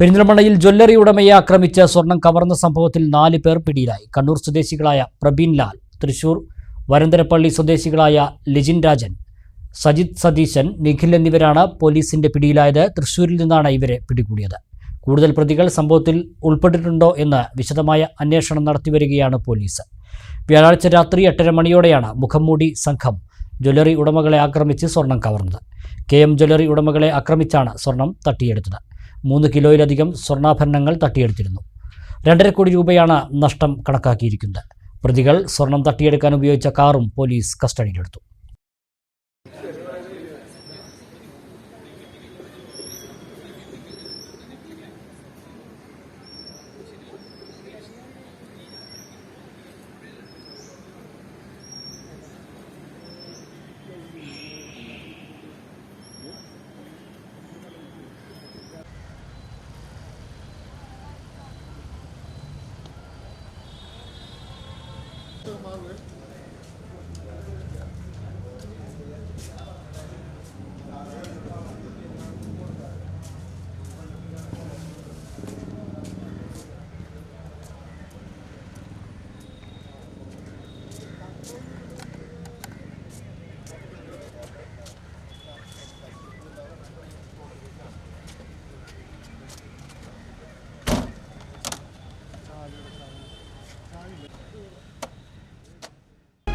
പെരിന്തൽമണ്ണയിൽ ജ്വല്ലറി ഉടമയെ ആക്രമിച്ച് സ്വർണം കവർന്ന സംഭവത്തിൽ നാല് പേർ പിടിയിലായി. കണ്ണൂർ സ്വദേശികളായ പ്രബീൻ ലാൽ തൃശൂർ വരന്തരപ്പള്ളി സ്വദേശികളായ ലിജിൻ രാജൻ സജിത് സതീശൻ നിഖിൽ എന്നിവരാണ് പോലീസിന്റെ പിടിയിലായത്. തൃശൂരിൽ നിന്നാണ് ഇവരെ പിടികൂടിയത്. കൂടുതൽ പ്രതികൾ സംഭവത്തിൽ ഉൾപ്പെട്ടിട്ടുണ്ടോ എന്ന് വിശദമായ അന്വേഷണം നടത്തിവരികയാണ് പോലീസ്. വ്യാഴാഴ്ച രാത്രി എട്ടര മണിയോടെയാണ് മുഖംമൂടി സംഘം ജ്വല്ലറി ഉടമകളെ ആക്രമിച്ച് സ്വർണം കവർന്നത്. കെ എം ജ്വല്ലറി ഉടമകളെ ആക്രമിച്ചാണ് സ്വർണം തട്ടിയെടുത്തത്. മൂന്ന് കിലോയിലധികം സ്വർണാഭരണങ്ങൾ തട്ടിയെടുത്തിരുന്നു. രണ്ടര കോടി രൂപയാണ് നഷ്ടം കണക്കാക്കിയിരിക്കുന്നത്. പ്രതികൾ സ്വർണം തട്ടിയെടുക്കാൻ ഉപയോഗിച്ച കാറും പോലീസ് കസ്റ്റഡിയിലെടുത്തു. Show my work.